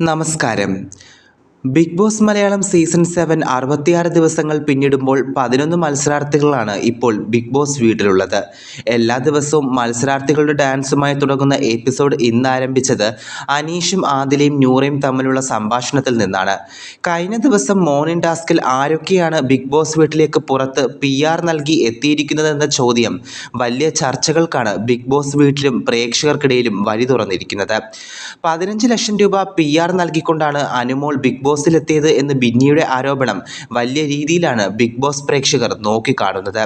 നമസ്കാരം. Bigg Boss Malayalam season seven അറുപത്തിയാറ് ദിവസങ്ങൾ പിന്നിടുമ്പോൾ പതിനൊന്ന് മത്സരാർത്ഥികളാണ് ഇപ്പോൾ ബിഗ് ബോസ് വീട്ടിലുള്ളത്. എല്ലാ ദിവസവും മത്സരാർത്ഥികളുടെ ഡാൻസുമായി തുടങ്ങുന്ന എപ്പിസോഡ് ഇന്ന് ആരംഭിച്ചത് അനീഷും ആദിലയും നൂറയും തമ്മിലുള്ള സംഭാഷണത്തിൽ നിന്നാണ്. കഴിഞ്ഞ ദിവസം മോർണിംഗ് ടാസ്കിൽ ആരൊക്കെയാണ് ബിഗ് ബോസ് വീട്ടിലേക്ക് പുറത്ത് പി ആർ നൽകി എത്തിയിരിക്കുന്നതെന്ന ചോദ്യം വലിയ ചർച്ചകൾക്കാണ് ബിഗ് ബോസ് വീട്ടിലും പ്രേക്ഷകർക്കിടയിലും വഴി തുറന്നിരിക്കുന്നത്. പതിനഞ്ച് ലക്ഷം രൂപ പി ആർ നൽകിക്കൊണ്ടാണ് അനുമോൾ ബിഗ് ബോസിലെത്തിയത് എന്ന് ബിന്നിയുടെ ആരോപണം വലിയ രീതിയിലാണ് ബിഗ് ബോസ് പ്രേക്ഷകർ നോക്കിക്കാണുന്നത്.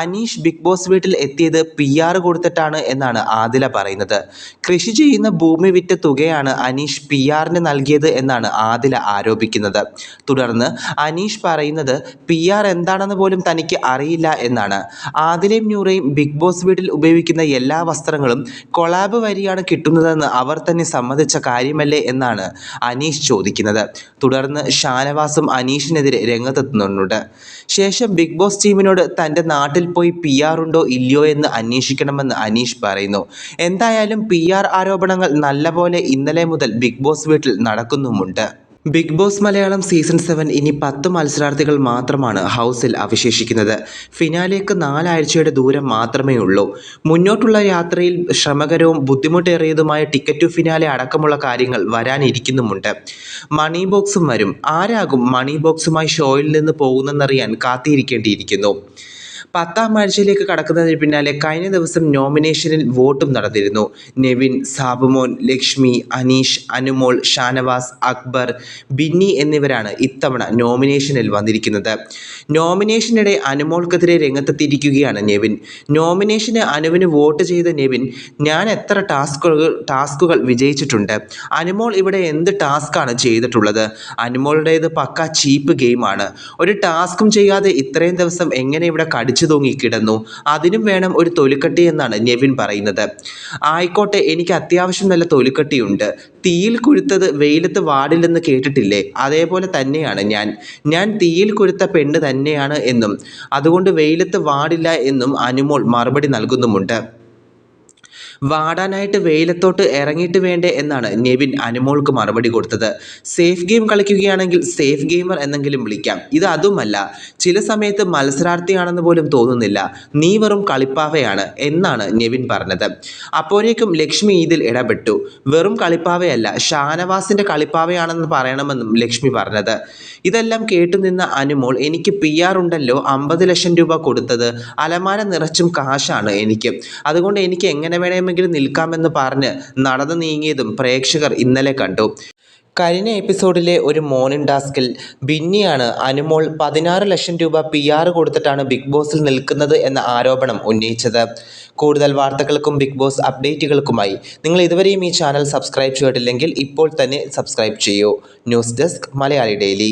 അനീഷ് ബിഗ് ബോസ് വീട്ടിൽ എത്തിയത് പി ആർ കൊടുത്തിട്ടാണ് എന്നാണ് ആദില പറയുന്നത്. കൃഷി ചെയ്യുന്ന ഭൂമി വിറ്റ തുകയാണ് അനീഷ് പി ആറിന് നൽകിയത് എന്നാണ് ആദില ആരോപിക്കുന്നത്. തുടർന്ന് അനീഷ് പറയുന്നത് പി ആർ എന്താണെന്ന് പോലും തനിക്ക് അറിയില്ല എന്നാണ്. ആദിലയും ന്യൂറയും ബിഗ് ബോസ് വീട്ടിൽ ഉപയോഗിക്കുന്ന എല്ലാ വസ്ത്രങ്ങളും കൊളാബ് വരിയാണ് കിട്ടുന്നതെന്ന് അവർ തന്നെ സമ്മതിച്ച കാര്യമല്ലേ എന്നാണ് അനീഷ് ചോദിക്കുന്നത്. തുടർന്ന് ഷാനവാസും അനീഷിനെതിരെ രംഗത്തെത്തുന്നുണ്ട്. ശേഷം ബിഗ് ബോസ് ടീമിനോട് തന്റെ നാട്ടിൽ പോയി പി ആർ ഉണ്ടോ ഇല്ലയോ എന്ന് അന്വേഷിക്കണമെന്ന് അനീഷ് പറയുന്നു. എന്തായാലും പി ആരോപണങ്ങൾ നല്ലപോലെ ഇന്നലെ മുതൽ ബിഗ് ബോസ് വീട്ടിൽ നടക്കുന്നുമുണ്ട്. Bigg Boss Malayalam season seven ഇനി പത്ത് മത്സരാർത്ഥികൾ മാത്രമാണ് ഹൗസിൽ അവശേഷിക്കുന്നത്. ഫിനാലേക്ക് നാലാഴ്ചയുടെ ദൂരം മാത്രമേ ഉള്ളൂ. മുന്നോട്ടുള്ള യാത്രയിൽ ശ്രമകരവും ബുദ്ധിമുട്ടേറിയതുമായ ടിക്കറ്റ് ടു ഫിനാലെ അടക്കമുള്ള കാര്യങ്ങൾ വരാനിരിക്കുന്നുമുണ്ട്. മണി ബോക്സും വരും. ആരാകും മണി ബോക്സുമായി ഷോയിൽ നിന്ന് പോകുന്നെന്നറിയാൻ കാത്തിരിക്കേണ്ടിയിരിക്കുന്നു. പത്താം ആഴ്ചയിലേക്ക് കടക്കുന്നതിന് പിന്നാലെ കഴിഞ്ഞ ദിവസം നോമിനേഷനിൽ വോട്ടും നടന്നിരുന്നു. നെവിൻ സാബുമോൻ ലക്ഷ്മി അനീഷ് അനുമോൾ ഷാനവാസ് അക്ബർ ബിന്നി എന്നിവരാണ് ഇത്തവണ നോമിനേഷനിൽ വന്നിരിക്കുന്നത്. നോമിനേഷനിടെ അനുമോൾക്കെതിരെ രംഗത്തെത്തിയിരിക്കുകയാണ് നെവിൻ. നോമിനേഷന് അനുവിന് വോട്ട് ചെയ്ത നെവിൻ ഞാൻ എത്ര ടാസ്കുകൾ ടാസ്കുകൾ വിജയിച്ചിട്ടുണ്ട്. അനുമോൾ ഇവിടെ എന്ത് ടാസ്ക്കാണ് ചെയ്തിട്ടുള്ളത്? അനുമോളുടേത് പക്ക ചീപ്പ് ഗെയിമാണ്. ഒരു ടാസ്കും ചെയ്യാതെ ഇത്രയും ദിവസം എങ്ങനെ ഇവിടെ കടിച്ചു തൂങ്ങി കിടന്നു അതിനും വേണം ഒരു തൊലിക്കട്ടി എന്നാണ് നെവിൻ പറയുന്നത്. ആയിക്കോട്ടെ എനിക്ക് അത്യാവശ്യം നല്ല തൊലിക്കട്ടിയുണ്ട്. തീയിൽ കുരുത്തത് വെയിലത്ത് വാടില്ലെന്ന് കേട്ടിട്ടില്ലേ? അതേപോലെ തന്നെയാണ് ഞാൻ. ഞാൻ തീയിൽ കുരുത്ത പെണ്ണ് തന്നെയാണ് എന്നും. അതുകൊണ്ട് വെയിലത്ത് വാടില്ല എന്നും അനുമോൾ മറുപടി നൽകുന്നുമുണ്ട്. വാടാനായിട്ട് വെയിലത്തോട്ട് ഇറങ്ങിയിട്ട് വേണ്ടേ എന്നാണ് നെവിൻ അനുമോൾക്ക് മറുപടി കൊടുത്തത്. സേഫ് ഗെയിം കളിക്കുകയാണെങ്കിൽ സേഫ് ഗെയിമർ എന്നെങ്കിലും വിളിക്കാം. ഇത് അതുമല്ല ചില സമയത്ത് മത്സരാർത്ഥിയാണെന്ന് പോലും തോന്നുന്നില്ല. നീ വെറും കളിപ്പാവയാണ് എന്നാണ് നെവിൻ പറഞ്ഞത്. അപ്പോഴേക്കും ലക്ഷ്മി ഇതിൽ ഇടപെട്ടു. വെറും കളിപ്പാവയല്ല ഷാനവാസിന്റെ കളിപ്പാവയാണെന്ന് പറയണമെന്നും ലക്ഷ്മി പറഞ്ഞത്. ഇതെല്ലാം കേട്ടുനിന്ന അനുമോൾ എനിക്ക് പി ആർ ഉണ്ടല്ലോ അമ്പത് ലക്ഷം രൂപ കൊടുത്തത്. അലമാര നിറച്ചും കാശാണ് എനിക്ക്. അതുകൊണ്ട് എനിക്ക് എങ്ങനെ വേണമെങ്കിലും നിൽക്കാമെന്ന് പറഞ്ഞ് നടന്നു നീങ്ങിയതും പ്രേക്ഷകർ ഇന്നലെ കണ്ടു. കഴിഞ്ഞ എപ്പിസോഡിലെ ഒരു മോർണിംഗ് ടാസ്കിൽ ബിന്നിയാണ് അനുമോൾ പതിനാറ് ലക്ഷം രൂപ പി ആർ കൊടുത്തിട്ടാണ് ബിഗ് ബോസിൽ നിൽക്കുന്നത് എന്ന ആരോപണം ഉന്നയിച്ചത്. കൂടുതൽ വാർത്തകൾക്കും ബിഗ് ബോസ് അപ്ഡേറ്റുകൾക്കുമായി നിങ്ങൾ ഇതുവരെയും ഈ ചാനൽ സബ്സ്ക്രൈബ് ചെയ്തിട്ടില്ലെങ്കിൽ ഇപ്പോൾ തന്നെ സബ്സ്ക്രൈബ് ചെയ്യൂ. News desk Malayali daily.